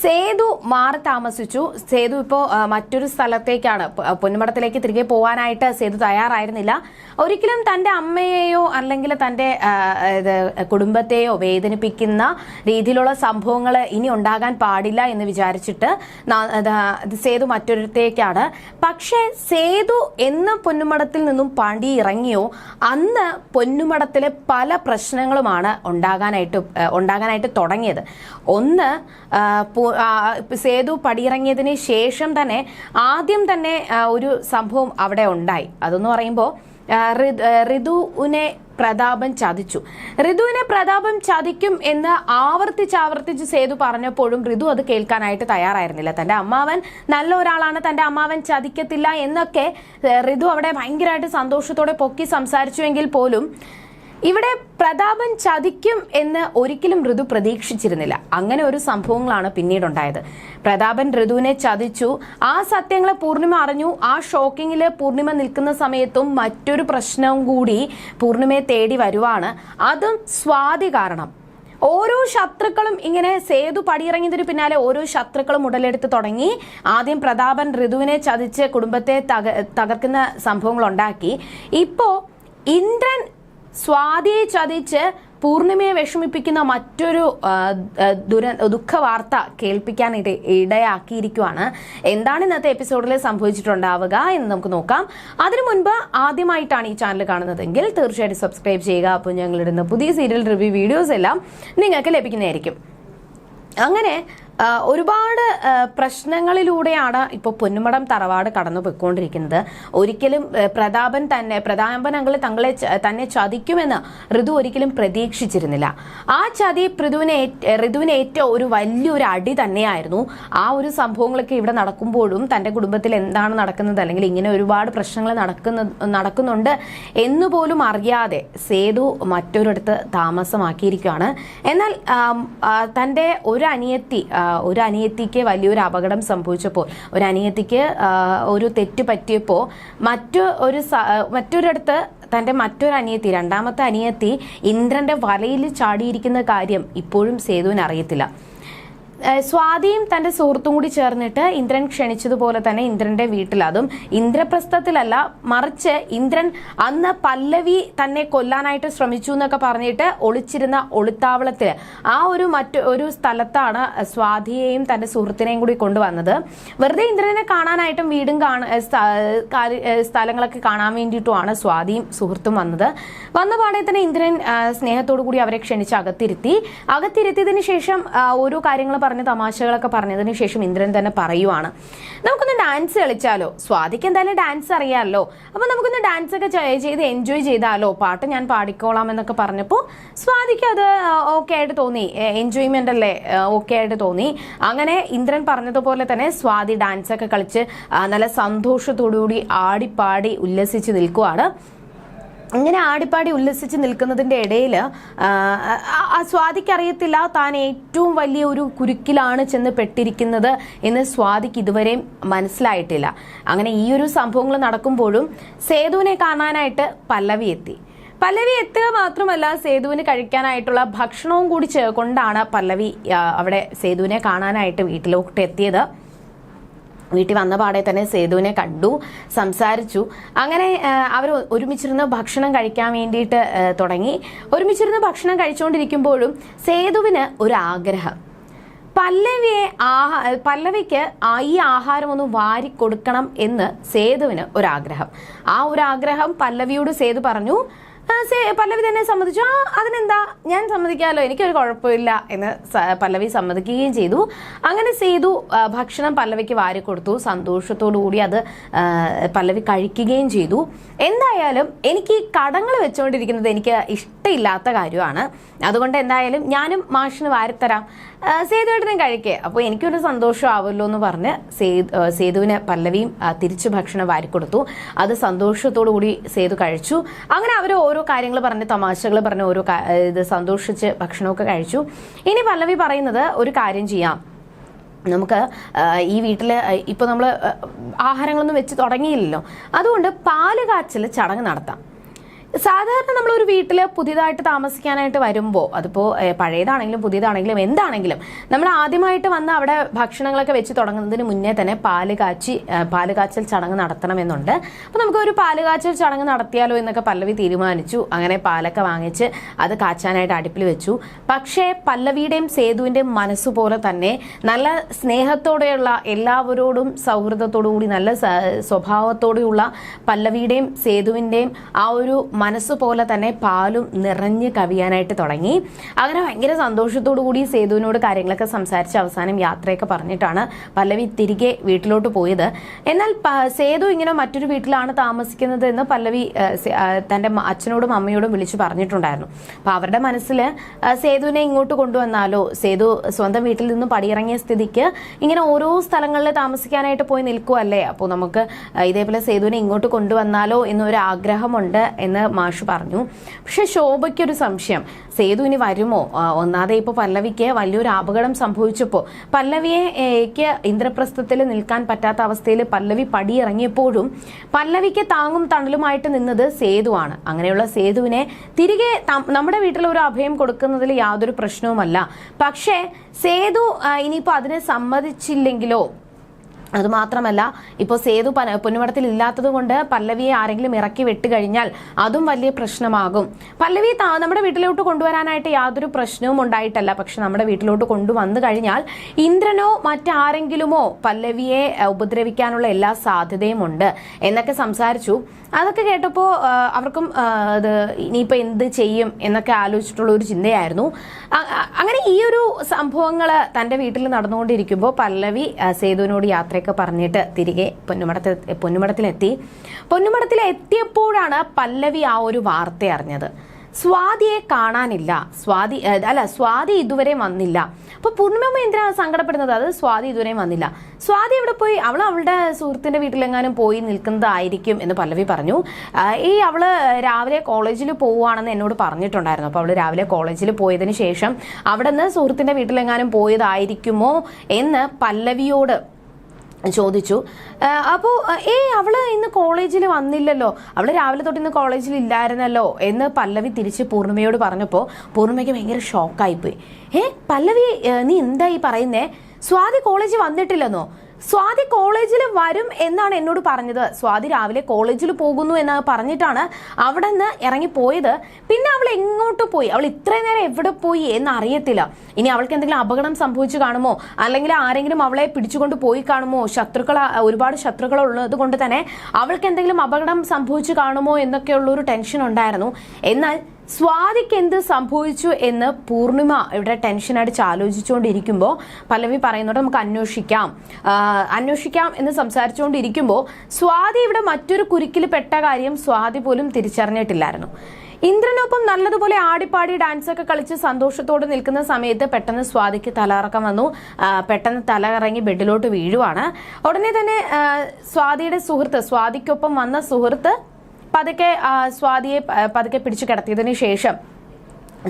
സേതു മാറി താമസിച്ചു. സേതു ഇപ്പോ മറ്റൊരു സ്ഥലത്തേക്കാണ്. പൊന്നുമടത്തിലേക്ക് തിരികെ പോകാനായിട്ട് സേതു തയ്യാറായിരുന്നില്ല. ഒരിക്കലും തന്റെ അമ്മയെയോ അല്ലെങ്കിൽ തന്റെ കുടുംബത്തെയോ വേദനിപ്പിക്കുന്ന രീതിയിലുള്ള സംഭവങ്ങൾ ഇനി ഉണ്ടാകാൻ പാടില്ല എന്ന് വിചാരിച്ചിട്ട് സേതു മറ്റൊരിടത്തേക്കാണ് പക്ഷേ സേതു എന്ന് പൊന്നുമടത്തിൽ നിന്നും പാണ്ടി ഇറങ്ങിയോ അന്ന് പൊന്നുമടത്തിലെ പല പ്രശ്നങ്ങളുമാണ് ഉണ്ടാകാനായിട്ട് ഉണ്ടാകാനായിട്ട് തുടങ്ങിയത്. ഒന്ന് സേതു പടിയിറങ്ങിയതിന് ശേഷം തന്നെ ആദ്യം തന്നെ ഒരു സംഭവം അവിടെ ഉണ്ടായി. അതെന്ന് പറയുമ്പോൾ ഋതുവിനെ പ്രതാപൻ ചതിച്ചു. ഋതുവിനെ പ്രതാപം ചതിക്കും എന്ന് ആവർത്തിച്ച് ആവർത്തിച്ച് സേതു പറഞ്ഞപ്പോഴും ഋതു അത് കേൾക്കാനായിട്ട് തയ്യാറായിരുന്നില്ല. തന്റെ അമ്മാവൻ നല്ല ഒരാളാണ് തന്റെ അമ്മാവൻ ചതിക്കത്തില്ല എന്നൊക്കെ ഋതു അവിടെ ഭയങ്കരമായിട്ട് സന്തോഷത്തോടെ പൊക്കി സംസാരിച്ചുവെങ്കിൽ പോലും ഇവിടെ പ്രതാപൻ ചതിക്കും എന്ന് ഒരിക്കലും ഋതു പ്രതീക്ഷിച്ചിരുന്നില്ല. അങ്ങനെ ഒരു സംഭവങ്ങളാണ് പിന്നീടുണ്ടായത്. പ്രതാപൻ ഋതുവിനെ ചതിച്ചു. ആ സത്യങ്ങളെ പൂർണിമ അറിഞ്ഞു. ആ ഷോക്കിങ്ങിൽ പൂർണിമ നിൽക്കുന്ന സമയത്തും മറ്റൊരു പ്രശ്നവും കൂടി പൂർണിമയെ തേടി വരുവാണ്. അതും സ്വാതി കാരണം. ഓരോ ശത്രുക്കളും ഇങ്ങനെ സേതു പടിയിറങ്ങിയതിന് പിന്നാലെ ഓരോ ശത്രുക്കളും ഉടലെടുത്ത് തുടങ്ങി. ആദ്യം പ്രതാപൻ ഋതുവിനെ ചതിച്ച് കുടുംബത്തെ തക തകർക്കുന്ന സംഭവങ്ങൾ ഉണ്ടാക്കി ഇപ്പോ ഇന്ദ്രൻ സ്വാതിയെ ചതിച്ച് പൂർണിമയെ വിഷമിപ്പിക്കുന്ന മറ്റൊരു ദുര ദുഃഖ വാർത്ത കേൾപ്പിക്കാൻ ഇട ഇടയാക്കിയിരിക്കുവാണ്. എന്താണ് ഇന്നത്തെ എപ്പിസോഡിൽ സംഭവിച്ചിട്ടുണ്ടാവുക എന്ന് നമുക്ക് നോക്കാം. അതിനു മുൻപ് ആദ്യമായിട്ടാണ് ഈ ചാനൽ കാണുന്നതെങ്കിൽ തീർച്ചയായിട്ടും സബ്സ്ക്രൈബ് ചെയ്യുക. അപ്പോൾ ഞങ്ങളിടുന്ന പുതിയ സീരിയൽ റിവ്യൂ വീഡിയോസ് എല്ലാം നിങ്ങൾക്ക് ലഭിക്കുന്നതായിരിക്കും. അങ്ങനെ ഒരുപാട് പ്രശ്നങ്ങളിലൂടെയാണ് ഇപ്പോൾ പൊന്നുമടം തറവാട് കടന്നു പോയിക്കൊണ്ടിരിക്കുന്നത് ഒരിക്കലും പ്രതാപൻ തന്നെ പ്രതാപൻ തങ്ങളെ തന്നെ ചതിക്കുമെന്ന് ഋതു ഒരിക്കലും പ്രതീക്ഷിച്ചിരുന്നില്ല. ആ ചതി ഋതുവിനെ ഋതുവിനെ ഋതുവിന് ഏറ്റ ഒരു വലിയൊരു അടി തന്നെയായിരുന്നു. ആ ഒരു സംഭവങ്ങളൊക്കെ ഇവിടെ നടക്കുമ്പോഴും തന്റെ കുടുംബത്തിൽ എന്താണ് നടക്കുന്നത് അല്ലെങ്കിൽ ഇങ്ങനെ ഒരുപാട് പ്രശ്നങ്ങൾ നടക്കുന്ന നടക്കുന്നുണ്ട് എന്നുപോലും അറിയാതെ സേതു മറ്റൊരിടത്ത് താമസമാക്കിയിരിക്കുകയാണ്. എന്നാൽ തന്റെ ഒരു അനിയത്തി ഒരു അനിയത്തിക്ക് വലിയൊരു അപകടം സംഭവിച്ചപ്പോൾ ഒരു അനിയത്തിക്ക് ഒരു തെറ്റ് പറ്റിയപ്പോൾ മറ്റു ഒരു മറ്റൊരിടത്ത് തന്റെ മറ്റൊരു അനിയത്തി രണ്ടാമത്തെ അനിയത്തി ഇന്ദ്രന്റെ വലയിൽ ചാടിയിരിക്കുന്ന കാര്യം ഇപ്പോഴും സേതുവിന് അറിയത്തില്ല സ്വാതിയും തന്റെ സുഹൃത്തും കൂടി ചേർന്നിട്ട് ഇന്ദ്രൻ ക്ഷണിച്ചതുപോലെ തന്നെ ഇന്ദ്രന്റെ വീട്ടിൽ. അതും ഇന്ദ്രപ്രസ്ഥത്തിലല്ല മറിച്ച് ഇന്ദ്രൻ അന്ന് പല്ലവി തന്നെ കൊല്ലാനായിട്ട് ശ്രമിച്ചു എന്നൊക്കെ പറഞ്ഞിട്ട് ഒളിച്ചിരുന്ന ഒളിത്താവളത്തിൽ ആ ഒരു മറ്റു ഒരു സ്ഥലത്താണ് സ്വാതിയെയും തന്റെ സുഹൃത്തിനെയും കൂടി കൊണ്ടുവന്നത്. വെറുതെ ഇന്ദ്രനെ കാണാനായിട്ടും വീടും കാണ സ്ഥലങ്ങളൊക്കെ കാണാൻ വേണ്ടിയിട്ടുമാണ് സ്വാതിയും സുഹൃത്തും വന്നത്. വന്ന പാടെ തന്നെ ഇന്ദ്രൻ സ്നേഹത്തോടു കൂടി അവരെ ക്ഷണിച്ച് അകത്തിരുത്തി. അകത്തിരുത്തിയതിനു ശേഷം ഓരോ കാര്യങ്ങൾ പറഞ്ഞ് തമാശകളൊക്കെ പറഞ്ഞതിന് ശേഷം ഇന്ദ്രൻ തന്നെ പറയുവാണ്. നമുക്കൊന്ന് ഡാൻസ് കളിച്ചാലോ? സ്വാതിക്ക് എന്തായാലും ഡാൻസ് അറിയാമല്ലോ അപ്പൊ നമുക്കൊന്ന് ഡാൻസ് ഒക്കെ ചെയ്ത് എൻജോയ് ചെയ്താലോ? പാട്ട് ഞാൻ പാടിക്കോളാം എന്നൊക്കെ പറഞ്ഞപ്പോൾ സ്വാതിക്ക് അത് ഓക്കെ ആയിട്ട് തോന്നി. എൻജോയ്മെന്റ് അല്ലേ? ഓക്കെ ആയിട്ട് തോന്നി. അങ്ങനെ ഇന്ദ്രൻ പറഞ്ഞതുപോലെ തന്നെ സ്വാതി ഡാൻസ് ഒക്കെ കളിച്ച് നല്ല സന്തോഷത്തോടുകൂടി ആടിപ്പാടി ഉല്ലസിച്ച് നിൽക്കുവാണ്. ഇങ്ങനെ ആടിപ്പാടി ഉല്ലസിച്ച് നിൽക്കുന്നതിന്റെ ഇടയിൽ സ്വാതിക്ക് അറിയത്തില്ല താൻ ഏറ്റവും വലിയ ഒരു കുരുക്കിലാണ് ചെന്ന് പെട്ടിരിക്കുന്നത് എന്ന് സ്വാതിക്ക് ഇതുവരെയും മനസ്സിലായിട്ടില്ല. അങ്ങനെ ഈ ഒരു സംഭവങ്ങൾ നടക്കുമ്പോഴും സേതുവിനെ കാണാനായിട്ട് പല്ലവി എത്തി. പല്ലവി എത്തുക മാത്രമല്ല സേതുവിന് കഴിക്കാനായിട്ടുള്ള ഭക്ഷണവും കൂടി കൊണ്ടാണ് പല്ലവി അവിടെ സേതുവിനെ കാണാനായിട്ട് വീട്ടിലോട്ട് എത്തിയത്. വീട്ടിൽ വന്ന പാടെ തന്നെ സേതുവിനെ കണ്ടു സംസാരിച്ചു. അങ്ങനെ അവർ ഒരുമിച്ചിരുന്ന് ഭക്ഷണം കഴിക്കാൻ വേണ്ടിയിട്ട് തുടങ്ങി. ഒരുമിച്ചിരുന്ന് ഭക്ഷണം കഴിച്ചുകൊണ്ടിരിക്കുമ്പോഴും സേതുവിന് ഒരു ആഗ്രഹം പല്ലവിയെ ആഹാ പല്ലവിക്ക് ഈ ആഹാരം ഒന്ന് വാരി കൊടുക്കണം എന്ന് സേതുവിന് ഒരാഗ്രഹം. ആ ഒരു ആഗ്രഹം പല്ലവിയോട് സേതു പറഞ്ഞു പല്ലവി തന്നെ സമ്മതിച്ചു. ആ അതിനെന്താ? ഞാൻ സമ്മതിക്കാമല്ലോ എനിക്കൊരു കുഴപ്പമില്ല എന്ന് പല്ലവി സമ്മതിക്കുകയും ചെയ്തു. അങ്ങനെ സേതു ഭക്ഷണം പല്ലവിക്ക് വാരി കൊടുത്തു. സന്തോഷത്തോടു കൂടി അത് പല്ലവി കഴിക്കുകയും ചെയ്തു. എന്തായാലും എനിക്ക് ഈ കടങ്ങൾ വെച്ചുകൊണ്ടിരിക്കുന്നത് എനിക്ക് ഇഷ്ടമില്ലാത്ത കാര്യമാണ്. അതുകൊണ്ട് എന്തായാലും ഞാനും മാഷിന് വാരിത്തരാം. സേതുവേട്ടനും കഴിക്കേ. അപ്പോൾ എനിക്കൊരു സന്തോഷമാവുമല്ലോ എന്ന് പറഞ്ഞ് സേതു സേതുവിന് പല്ലവിയും തിരിച്ചു ഭക്ഷണം വാരിക്കൊടുത്തു അത് സന്തോഷത്തോടു കൂടി സേതു കഴിച്ചു. അങ്ങനെ അവർ ഓരോ കാര്യങ്ങൾ പറഞ്ഞ് തമാശകൾ പറഞ്ഞ് ഓരോ ഇത് സന്തോഷിച്ച് ഭക്ഷണമൊക്കെ കഴിച്ചു. ഇനി പല്ലവി പറയുന്നത് ഒരു കാര്യം ചെയ്യാം. നമുക്ക് ഈ വീട്ടിൽ ഇപ്പോൾ നമ്മൾ ആഹാരങ്ങളൊന്നും വെച്ച് തുടങ്ങിയില്ലല്ലോ. അതുകൊണ്ട് പാൽ കാച്ചൽ ചടങ്ങ് നടത്താം. സാധാരണ നമ്മൾ ഒരു വീട്ടിൽ പുതിയതായിട്ട് താമസിക്കാനായിട്ട് വരുമ്പോൾ അതിപ്പോൾ പഴയതാണെങ്കിലും പുതിയതാണെങ്കിലും എന്താണെങ്കിലും നമ്മൾ ആദ്യമായിട്ട് വന്ന് അവിടെ ഭക്ഷണങ്ങളൊക്കെ വെച്ച് തുടങ്ങുന്നതിന് മുന്നേ തന്നെ പാൽ കാച്ചി പാൽ കാച്ചൽ ചടങ്ങ് നടത്തണമെന്നുണ്ട്. അപ്പോൾ നമുക്ക് ഒരു പാൽ കാച്ചൽ ചടങ്ങ് നടത്തിയാലോ എന്നൊക്കെ പല്ലവി തീരുമാനിച്ചു. അങ്ങനെ പാലൊക്കെ വാങ്ങിച്ച് അത് കാച്ചാനായിട്ട് അടുപ്പിൽ വെച്ചു. പക്ഷേ പല്ലവിയുടെയും സേതുവിന്റെയും മനസ്സുപോലെ തന്നെ നല്ല സ്നേഹത്തോടെയുള്ള എല്ലാവരോടും സൗഹൃദത്തോടു കൂടി നല്ല സ്വഭാവത്തോടെയുള്ള പല്ലവിയുടെയും സേതുവിന്റെയും ആ ഒരു മനസ്സ് പോലെ തന്നെ പാലും നിറഞ്ഞ് കവിയാനായിട്ട് തുടങ്ങി. അങ്ങനെ ഭയങ്കര സന്തോഷത്തോടു കൂടി സേതുവിനോട് കാര്യങ്ങളൊക്കെ സംസാരിച്ച് അവസാനം യാത്രയൊക്കെ പറഞ്ഞിട്ടാണ് പല്ലവി തിരികെ വീട്ടിലോട്ട് പോയത്. എന്നാൽ സേതു ഇങ്ങനെ മറ്റൊരു വീട്ടിലാണ് താമസിക്കുന്നത് എന്ന് പല്ലവി തന്റെ അച്ഛനോടും അമ്മയോടും വിളിച്ചു പറഞ്ഞിട്ടുണ്ടായിരുന്നു. അപ്പൊ അവരുടെ മനസ്സിൽ സേതുവിനെ ഇങ്ങോട്ട് കൊണ്ടുവന്നാലോ? സേതു സ്വന്തം വീട്ടിൽ നിന്നും പടിയിറങ്ങിയ സ്ഥിതിക്ക് ഇങ്ങനെ ഓരോ സ്ഥലങ്ങളിൽ താമസിക്കാനായിട്ട് പോയി നിൽക്കുമല്ലേ അപ്പോൾ നമുക്ക് ഇതേപോലെ സേതുവിനെ ഇങ്ങോട്ട് കൊണ്ടുവന്നാലോ എന്നൊരു ആഗ്രഹമുണ്ട് എന്ന് മാഷ് പറഞ്ഞു. പക്ഷെ ശോഭയ്ക്കൊരു സംശയം. സേതു ഇനി വരുമോ? ഒന്നാതെ ഇപ്പോൾ പല്ലവിക്ക് വലിയൊരു അപകടം സംഭവിച്ചപ്പോൾ പല്ലവിയെ ഏക്ക് ഇന്ദ്രപ്രസ്ഥത്തിൽ നിൽക്കാൻ പറ്റാത്ത അവസ്ഥയിൽ പല്ലവി പടിയിറങ്ങിയപ്പോഴും പല്ലവിക്ക് താങ്ങും തണലുമായിട്ട് നിന്നത് സേതുവാണ്. അങ്ങനെയുള്ള സേതുവിനെ തിരികെ നമ്മുടെ വീട്ടിൽ ഒരു അഭയം കൊടുക്കുന്നതിൽ യാതൊരു പ്രശ്നവുമല്ല. പക്ഷേ സേതു ഇനിയിപ്പോൾ അതിനെ സമ്മതിച്ചില്ലെങ്കിലോ? അതുമാത്രമല്ല ഇപ്പോൾ സേതു പന- പൊന്നുമടത്തിൽ ഇല്ലാത്തത് കൊണ്ട് പല്ലവിയെ ആരെങ്കിലും ഇറക്കി വിട്ട് കഴിഞ്ഞാൽ അതും വലിയ പ്രശ്നമാകും. പല്ലവി നമ്മുടെ വീട്ടിലോട്ട് കൊണ്ടുവരാനായിട്ട് യാതൊരു പ്രശ്നവും ഉണ്ടായിട്ടല്ല. പക്ഷെ നമ്മുടെ വീട്ടിലോട്ട് കൊണ്ടുവന്നു കഴിഞ്ഞാൽ ഇന്ദ്രനോ മറ്റാരെങ്കിലുമോ പല്ലവിയെ ഉപദ്രവിക്കാനുള്ള എല്ലാ സാധ്യതയും ഉണ്ട് എന്നൊക്കെ സംസാരിച്ചു. അതൊക്കെ കേട്ടപ്പോൾ അവർക്കും ഇനിയിപ്പോൾ എന്ത് ചെയ്യും എന്നൊക്കെ ആലോചിച്ചിട്ടുള്ള ഒരു ചിന്തയായിരുന്നു. അങ്ങനെ ഈ ഒരു സംഭവങ്ങൾ തന്റെ വീട്ടിൽ നടന്നുകൊണ്ടിരിക്കുമ്പോൾ പല്ലവി സേതുവിനോട് സേതുവിനോട് യാത്രയൊക്കെ പറഞ്ഞിട്ട് തിരികെ പൊന്നുമടത്തിൽ പൊന്നുമടത്തിലെത്തി പൊന്നുമടത്തിൽ എത്തിയപ്പോഴാണ് പല്ലവി ആ ഒരു വാർത്ത അറിഞ്ഞത്. സ്വാതിയെ കാണാനില്ല. സ്വാതി അല്ല സ്വാതി ഇതുവരെ വന്നില്ല. അപ്പൊ പൂർണിമ എന്തിനാ സങ്കടപ്പെടുന്നത്? അത് സ്വാതി ഇതുവരെയും വന്നില്ല. സ്വാതി എവിടെ പോയി? അവൾ അവളുടെ സുഹൃത്തിന്റെ വീട്ടിലെങ്ങാനും പോയി നിൽക്കുന്നതായിരിക്കും എന്ന് പല്ലവി പറഞ്ഞു. ഈ അവൾ രാവിലെ കോളേജിൽ പോവുകയാണെന്ന് എന്നോട് പറഞ്ഞിട്ടുണ്ടായിരുന്നു. അപ്പോൾ അവൾ രാവിലെ കോളേജിൽ പോയതിന് ശേഷം അവിടെ നിന്ന് സുഹൃത്തിന്റെ വീട്ടിലെങ്ങാനും പോയതായിരിക്കുമോ എന്ന് പല്ലവിയോട് ചോദിച്ചു. അപ്പോൾ ഏ അവൾ ഇന്ന് കോളേജിൽ വന്നില്ലല്ലോ. അവൾ രാവിലെ തൊട്ട് ഇന്ന് കോളേജിൽ ഇല്ലായിരുന്നല്ലോ എന്ന് പല്ലവി തിരിച്ച് പൂർണിമയോട് പറഞ്ഞപ്പോൾ പൂർണിമയ്ക്ക് ഭയങ്കര ഷോക്കായിപ്പോയി ഏ പല്ലവി നീ എന്താ ഈ പറയുന്നേ? സ്വാതി കോളേജിൽ വന്നിട്ടില്ലെന്നോ? സ്വാതി കോളേജിൽ വരും എന്നാണ് എന്നോട് പറഞ്ഞത്. സ്വാതി രാവിലെ കോളേജിൽ പോകുന്നു എന്ന് പറഞ്ഞിട്ടാണ് അവിടെ നിന്ന് ഇറങ്ങിപ്പോയത്. പിന്നെ അവൾ എങ്ങോട്ട് പോയി? അവൾ ഇത്രയും നേരം എവിടെ പോയി എന്ന് അറിയത്തില്ല ഇനി അവൾക്ക് എന്തെങ്കിലും അപകടം സംഭവിച്ചു കാണുമോ? അല്ലെങ്കിൽ ആരെങ്കിലും അവളെ പിടിച്ചുകൊണ്ട് പോയി കാണുമോ? ശത്രുക്കൾ ഒരുപാട് ശത്രുക്കൾ ഉള്ളത് കൊണ്ട് തന്നെ അവൾക്ക് എന്തെങ്കിലും അപകടം സംഭവിച്ചു കാണുമോ എന്നൊക്കെയുള്ള ഒരു ടെൻഷൻ ഉണ്ടായിരുന്നു. എന്നാൽ സ്വാതിക്ക് എന്ത് സംഭവിച്ചു എന്ന് പൂർണിമ ഇവിടെ ടെൻഷൻ അടിച്ച് ആലോചിച്ചുകൊണ്ടിരിക്കുമ്പോൾ പല്ലവി പറയുന്നുണ്ട് നമുക്ക് അന്വേഷിക്കാം. അന്വേഷിക്കാം എന്ന് സംസാരിച്ചുകൊണ്ടിരിക്കുമ്പോൾ സ്വാതി ഇവിടെ മറ്റൊരു കുരുക്കിൽ പെട്ട കാര്യം സ്വാതി പോലും തിരിച്ചറിഞ്ഞിട്ടില്ലായിരുന്നു. ഇന്ദ്രനൊപ്പം നല്ലതുപോലെ ആടിപ്പാടി ഡാൻസ് ഒക്കെ കളിച്ച് സന്തോഷത്തോടെ നിൽക്കുന്ന സമയത്ത് പെട്ടെന്ന് സ്വാതിക്ക് തലകറക്കം വന്നു. പെട്ടെന്ന് തലകറങ്ങി ബെഡിലോട്ട് വീഴുവാണ്. ഉടനെ തന്നെ സ്വാതിയുടെ സുഹൃത്ത് സ്വാതിക്കൊപ്പം വന്ന സുഹൃത്ത് പതുക്കെ സ്വാതിയെ പതുക്കെ പിടിച്ചു കിടത്തിയതിനു ശേഷം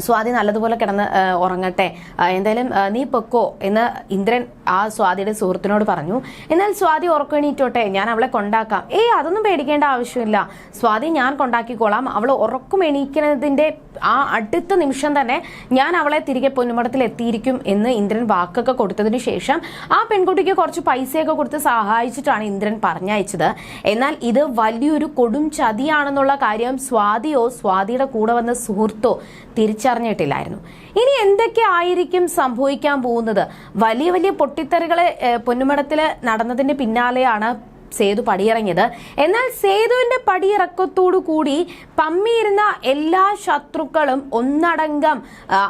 സ്വാതി നല്ലതുപോലെ കിടന്ന് ഉറങ്ങട്ടെ. എന്തായാലും നീ പൊക്കോ എന്ന് ഇന്ദ്രൻ ആ സ്വാതിയുടെ സുഹൃത്തിനോട് പറഞ്ഞു. എന്നാൽ സ്വാതി ഉറക്കണീറ്റോട്ടെ ഞാൻ അവളെ കൊണ്ടാക്കാം. ഏയ് അതൊന്നും പേടിക്കേണ്ട ആവശ്യമില്ല. സ്വാതി ഞാൻ കൊണ്ടാക്കിക്കോളാം. അവൾ ഉറക്കം എണീക്കുന്നതിന്റെ ആ അടുത്ത നിമിഷം തന്നെ ഞാൻ അവളെ തിരികെ പൊന്നുമടത്തിൽ എത്തിയിരിക്കും എന്ന് ഇന്ദ്രൻ വാക്കൊക്കെ കൊടുത്തതിന് ശേഷം ആ പെൺകുട്ടിക്ക് കുറച്ച് പൈസയൊക്കെ കൊടുത്ത് സഹായിച്ചിട്ടാണ് ഇന്ദ്രൻ പറഞ്ഞയച്ചത്. എന്നാൽ ഇത് വലിയൊരു കൊടും ചതിയാണെന്നുള്ള കാര്യം സ്വാതിയോ സ്വാതിയുടെ കൂടെ വന്ന സുഹൃത്തോ തിരിച്ചറിഞ്ഞിട്ടില്ലായിരുന്നു. ഇനി എന്തൊക്കെ ആയിരിക്കും സംഭവിക്കാൻ പോകുന്നത്? വലിയ വലിയ പൊട്ടിത്തെറികളെ പൊന്നുമടത്തിൽ നടന്നതിന്റെ പിന്നാലെയാണ് സേതു പടിയിറങ്ങിയത്. എന്നാൽ സേതുവിന്റെ പടിയിറക്കത്തോടു കൂടി പമ്മിയിരുന്ന എല്ലാ ശത്രുക്കളും ഒന്നടങ്കം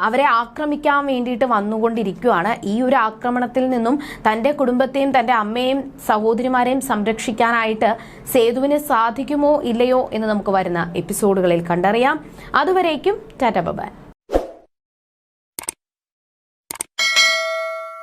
അവരെ ആക്രമിക്കാൻ വേണ്ടിയിട്ട് വന്നുകൊണ്ടിരിക്കുകയാണ് ഈ ഒരു ആക്രമണത്തിൽ നിന്നും തന്റെ കുടുംബത്തെയും തന്റെ അമ്മയും സഹോദരിമാരെയും സംരക്ഷിക്കാനായിട്ട് സേതുവിന് സാധിക്കുമോ ഇല്ലയോ എന്ന് നമുക്ക് വരുന്ന എപ്പിസോഡുകളിൽ കണ്ടറിയാം. അതുവരേക്കും ടാറ്റ ബബാൻ